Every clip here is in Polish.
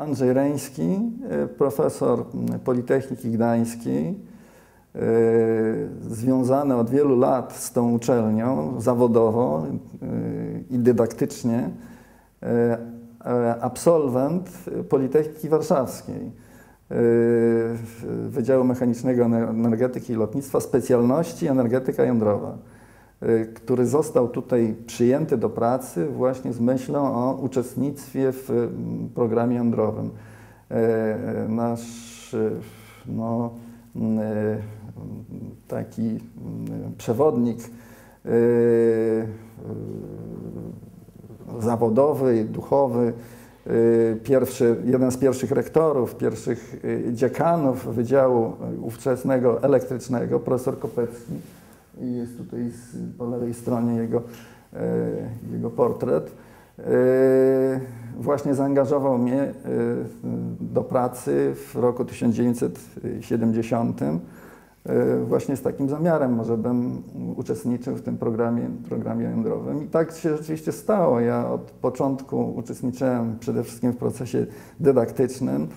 Andrzej Reński, e, profesor Politechniki Gdańskiej, e, związany od wielu lat z tą uczelnią zawodowo e, i dydaktycznie, absolwent Politechniki Warszawskiej, Wydziału Mechanicznego Energetyki i Lotnictwa, specjalności energetyka jądrowa, który został tutaj przyjęty do pracy właśnie z myślą o uczestnictwie w programie jądrowym. Nasz no, taki przewodnik zawodowy, duchowy, pierwszy, jeden z pierwszych rektorów, pierwszych dziekanów Wydziału ówczesnego elektrycznego, profesor Kopecki. I jest tutaj z, po lewej stronie jego, jego portret. Właśnie zaangażował mnie do pracy w roku 1970 właśnie z takim zamiarem, może bym uczestniczył w tym programie, programie jądrowym. I tak się rzeczywiście stało. Ja od początku uczestniczyłem przede wszystkim w procesie dydaktycznym.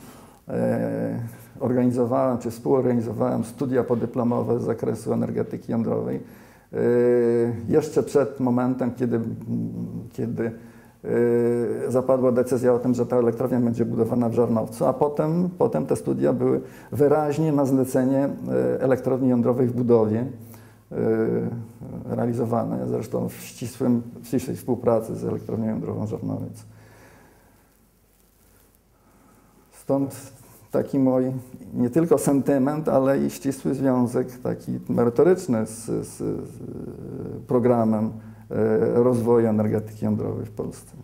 Organizowałem czy współorganizowałem studia podyplomowe z zakresu energetyki jądrowej. Jeszcze przed momentem, kiedy, kiedy Yy, zapadła decyzja o tym, że ta elektrownia będzie budowana w Żarnowcu, a potem, potem te studia były wyraźnie na zlecenie yy, elektrowni jądrowej w budowie realizowane, zresztą w, ścisłym, w ścisłej współpracy z elektrownią jądrową Żarnowiec. Stąd taki mój nie tylko sentyment, ale i ścisły związek taki merytoryczny z, z, z programem rozwoju energetyki jądrowej w Polsce.